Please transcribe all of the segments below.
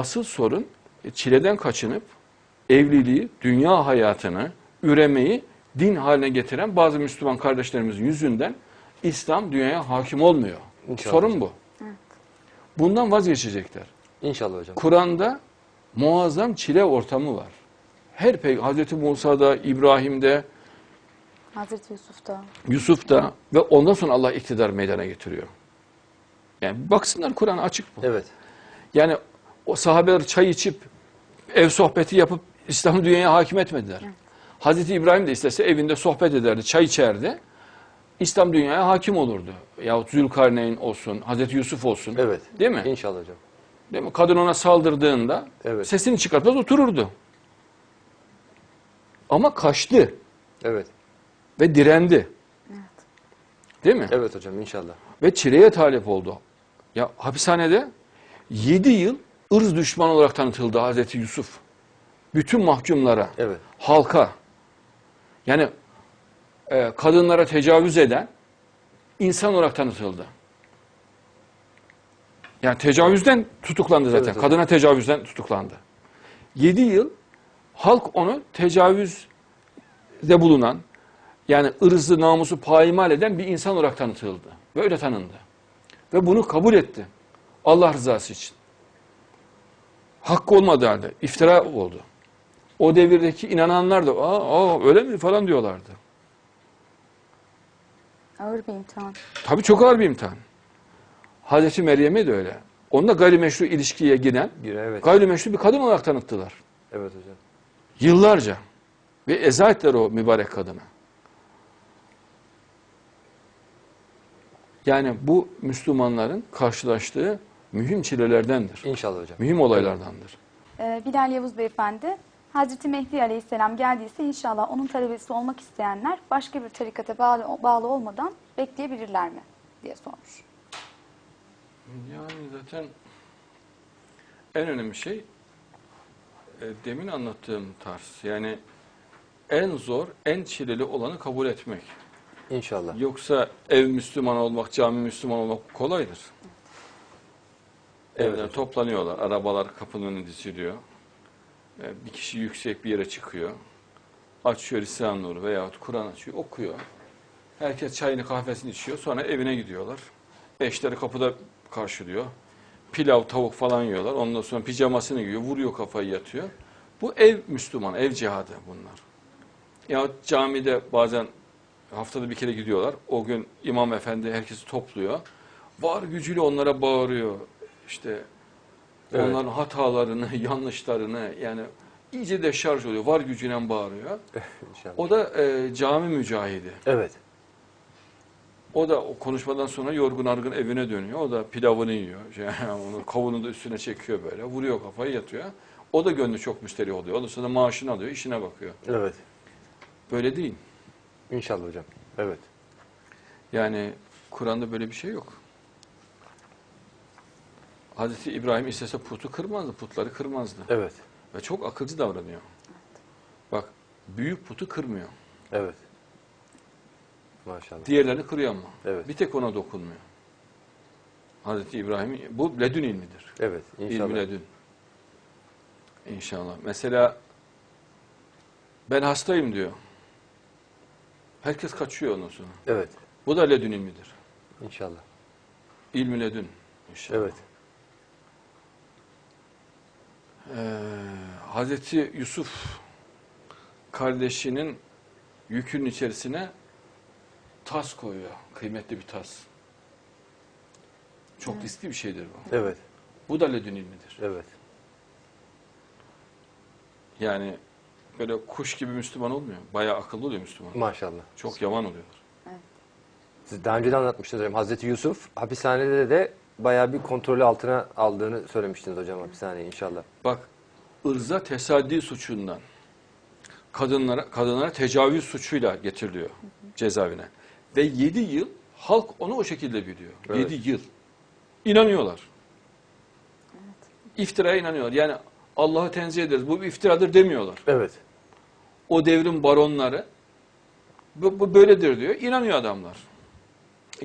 asıl sorun e, çileden kaçınıp evliliği, dünya hayatını, üremeyi din haline getiren bazı Müslüman kardeşlerimizin yüzünden İslam dünyaya hakim olmuyor. İnşallah Sorun bu. Bundan vazgeçecekler. İnşallah hocam. Kur'an'da muazzam çile ortamı var. Her pey Hazreti Musa'da, İbrahim'de, Hazreti Yusuf'ta. Yusuf'ta ve ondan sonra Allah iktidar meydana getiriyor. Yani baksınlar Kur'an açık bu. Evet. Yani o sahabeler çay içip ev sohbeti yapıp İslam dünyaya hakim etmediler. Hazreti İbrahim de istese evinde sohbet ederdi, çay içerdi. İslam dünyaya hakim olurdu. Yahut Zülkarneyn olsun, Hazreti Yusuf olsun. Evet. Değil mi? İnşallah hocam. Değil mi? Kadın ona saldırdığında Evet. sesini çıkartmaz otururdu. Ama kaçtı Evet. ve direndi. Değil mi? Evet hocam inşallah. Ve çileye talip oldu. Ya hapishanede 7 yıl ırz düşmanı olarak tanıtıldı Hazreti Yusuf. Bütün mahkumlara, Evet. halka. Yani e, kadınlara tecavüz eden insan olarak tanıtıldı. Yani tecavüzden tutuklandı zaten. Evet, hocam. Kadına tecavüzden tutuklandı. 7 yıl halk onu tecavüzde bulunan yani ırzı, namusu payimal eden bir insan olarak tanıtıldı. Böyle tanındı. Ve bunu kabul etti. Allah rızası için. Hakkı olmadığı halde iftira oldu. O devirdeki inananlar da aa, aa öyle mi falan diyorlardı. Ağır bir imtihan. Tabii çok ağır bir imtihan. Hazreti Meryem'e de öyle. Onunla gayrimeşru ilişkiye giren Bir evet. gayrimeşru bir kadın olarak tanıttılar. Evet hocam. Yıllarca. Ve eza ettiler o mübarek kadına. Yani bu Müslümanların karşılaştığı mühim çilelerdendir. İnşallah hocam. Mühim olaylardandır. Ee, Bilal Yavuz Beyefendi, Hazreti Mehdi Aleyhisselam geldiyse inşallah onun talebesi olmak isteyenler başka bir tarikata bağlı, bağlı olmadan bekleyebilirler mi diye sormuş. Yani zaten en önemli şey e, demin anlattığım tarz. Yani en zor, en çileli olanı kabul etmek. İnşallah. Yoksa ev Müslüman olmak, cami Müslüman olmak kolaydır. Evet Evden toplanıyorlar, arabalar kapının önüne diziliyor. Ee, Bir kişi yüksek bir yere çıkıyor. Açıyor Risale-i Nur veyahut Kur'an açıyor, okuyor. Herkes çayını kahvesini içiyor, sonra evine gidiyorlar. Eşleri kapıda karşılıyor. Pilav, tavuk falan yiyorlar. Ondan sonra pijamasını giyiyor, vuruyor kafayı yatıyor. Bu ev Müslüman, ev cihadı bunlar. Yahut camide bazen haftada bir kere gidiyorlar. O gün imam efendi herkesi topluyor. Var gücüyle onlara bağırıyor. İşte Evet. onların hatalarını, yanlışlarını yani iyice de şarj oluyor. Var gücüyle bağırıyor. İnşallah. O da e, cami mücahidi. Evet. O da o konuşmadan sonra yorgun argın evine dönüyor. O da pilavını yiyor. Şey, onu kavunu da üstüne çekiyor böyle. Vuruyor kafayı yatıyor. O da gönlü çok müşteri oluyor. Ondan sonra maaşını alıyor, işine bakıyor. Evet. Böyle değil. İnşallah hocam. Evet. Yani Kur'an'da böyle bir şey yok. Hazreti İbrahim istese putu kırmazdı, putları kırmazdı. Evet. Ve çok akılcı davranıyor. Bak, büyük putu kırmıyor. Evet. Maşallah. Diğerlerini kırıyor ama. Evet. Bir tek ona dokunmuyor. Hazreti İbrahim, bu ledün ilmidir. Evet. İnşallah. İlmi ledün. İnşallah. Mesela ben hastayım diyor. Herkes kaçıyor ondan sonra. Evet. Bu da ledün ilmidir. İnşallah. İlmi ledün. İnşallah. Evet. Ee, Hazreti Yusuf kardeşinin yükünün içerisine tas koyuyor. Kıymetli bir tas. Çok riskli bir şeydir bu. Evet. Bu da ledün ilmidir. Evet. Yani böyle kuş gibi Müslüman olmuyor. Bayağı akıllı oluyor Müslüman. Maşallah. Çok yaman oluyorlar. Siz daha önce de anlatmıştınız hocam. Hazreti Yusuf hapishanede de bayağı bir kontrolü altına aldığını söylemiştiniz hocam hapishaneyi inşallah. Bak ırza tesaddi suçundan kadınlara kadınlara tecavüz suçuyla getiriliyor cezaevine. Ve 7 yıl halk onu o şekilde biliyor. Evet. 7 yıl. İnanıyorlar. İftiraya inanıyorlar. Yani Allah'ı tenzih ederiz. Bu bir iftiradır demiyorlar. Evet. O devrin baronları bu, bu böyledir diyor. İnanıyor adamlar.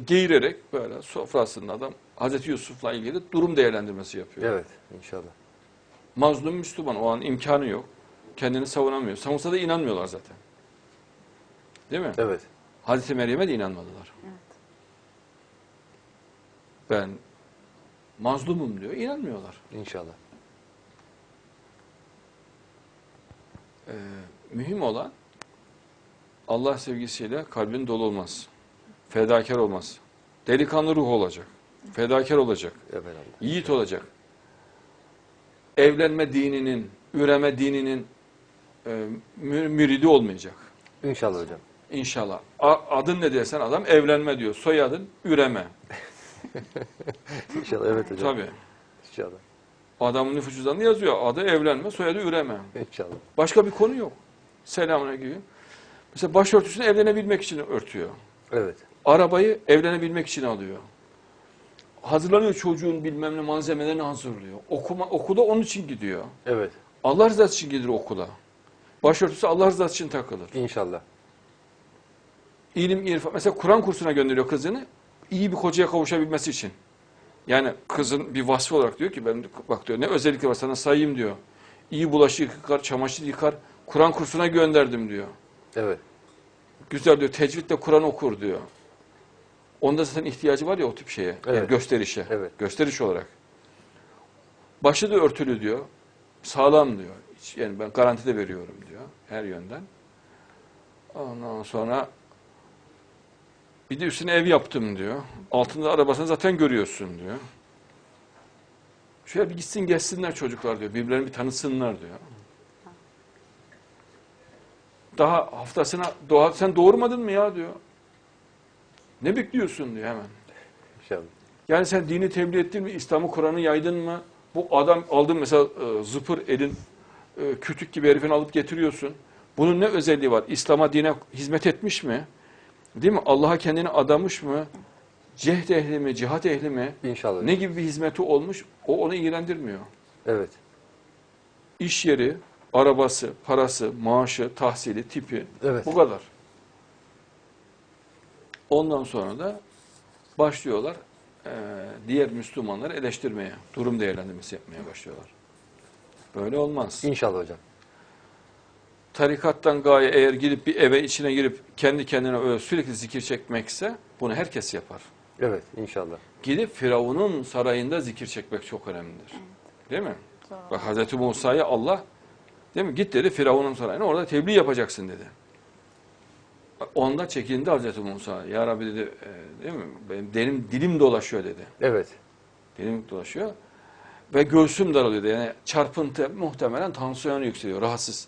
Geğirerek böyle sofrasında adam Hazreti Yusuf'la ilgili durum değerlendirmesi yapıyor. Evet. İnşallah. Mazlum Müslüman o an imkanı yok. Kendini savunamıyor. Savunsa da inanmıyorlar zaten. Değil mi? Evet. Hazreti Meryem'e de inanmadılar. Ben mazlumum diyor. inanmıyorlar. İnşallah. Ee, mühim olan Allah sevgisiyle kalbin dolu olmaz. Fedakar olmaz. Delikanlı ruh olacak. Fedakar olacak. Evet. Yiğit olacak. Evlenme dininin, üreme dininin e, mü- müridi olmayacak. İnşallah hocam. İnşallah. A- adın ne dersen adam evlenme diyor. Soyadın üreme. İnşallah evet hocam. Tabii. İnşallah. Adamın nüfus cüzdanında yazıyor. Adı evlenme, soyadı üreme. İnşallah. Başka bir konu yok. Selamünaleyküm. Mesela başörtüsünü evlenebilmek için örtüyor. Evet. Arabayı evlenebilmek için alıyor. Hazırlanıyor çocuğun bilmem ne malzemelerini hazırlıyor. Okuma, okula onun için gidiyor. Evet. Allah rızası için gidiyor okula. Başörtüsü Allah rızası için takılır. İnşallah. İlim, irfan. Mesela Kur'an kursuna gönderiyor kızını. iyi bir kocaya kavuşabilmesi için. Yani kızın bir vasfı olarak diyor ki ben bak diyor ne özellikle var sana sayayım diyor. İyi bulaşık yıkar, çamaşır yıkar. Kur'an kursuna gönderdim diyor. Evet. Güzel diyor. Tecvidle Kur'an okur diyor. Onda zaten ihtiyacı var ya o tip şeye. Yani Evet. gösterişe. Evet. Gösteriş olarak. Başı da örtülü diyor. Sağlam diyor. Hiç- Yani ben garantide veriyorum diyor. Her yönden. Ondan sonra bir de üstüne ev yaptım diyor. Altında arabasını zaten görüyorsun diyor. Şöyle bir gitsin geçsinler çocuklar diyor. Birbirlerini bir tanısınlar diyor. Daha haftasına doğa, sen doğurmadın mı ya diyor. Ne bekliyorsun diyor hemen. İnşallah. Yani sen dini tebliğ ettin mi? İslam'ı Kur'an'ı yaydın mı? Bu adam aldın mesela e, zıpır elin e, kütük gibi herifini alıp getiriyorsun. Bunun ne özelliği var? İslam'a dine hizmet etmiş mi? Değil mi? Allah'a kendini adamış mı? Cehd ehli mi? Cihat ehli mi? İnşallah. Ne gibi bir hizmeti olmuş? O onu ilgilendirmiyor. Evet. İş yeri, arabası, parası, maaşı, tahsili, tipi Evet. bu kadar. Ondan sonra da başlıyorlar eee, diğer Müslümanları eleştirmeye, durum değerlendirmesi yapmaya başlıyorlar. Böyle olmaz. İnşallah hocam. Tarikattan gaye eğer girip bir eve içine girip kendi kendine öyle sürekli zikir çekmekse bunu herkes yapar. Evet. İnşallah. Gidip Firavun'un sarayında zikir çekmek çok önemlidir. Değil mi? Doğru. Bak Hazreti Musa'ya Allah değil mi? Git dedi Firavun'un sarayına orada tebliğ yapacaksın dedi. Onda çekindi Hazreti Musa. Ya Rabbi dedi e, değil mi? Benim dilim, dilim dolaşıyor dedi. Evet. Dilim dolaşıyor. Ve göğsüm daralıyor dedi. Yani çarpıntı muhtemelen tansiyonu yükseliyor. Rahatsız.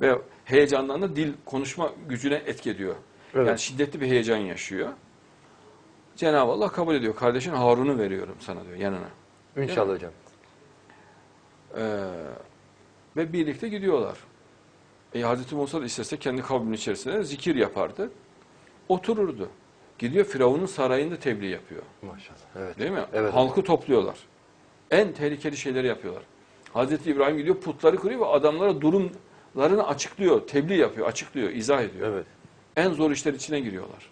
Ve heyecandan da dil konuşma gücüne etki ediyor. Evet. Yani şiddetli bir heyecan yaşıyor. Cenab-ı Allah kabul ediyor. Kardeşin Harun'u veriyorum sana diyor yanına. İnşallah hocam. Ee, ve birlikte gidiyorlar. E, Hazreti Musa da istese kendi kavminin içerisinde zikir yapardı. Otururdu. Gidiyor Firavun'un sarayında tebliğ yapıyor. Maşallah. Evet. Değil mi? Evet. Halkı topluyorlar. En tehlikeli şeyleri yapıyorlar. Hazreti İbrahim gidiyor putları kırıyor ve adamlara durumlarını açıklıyor. Tebliğ yapıyor, açıklıyor, izah ediyor. Evet. En zor işler içine giriyorlar.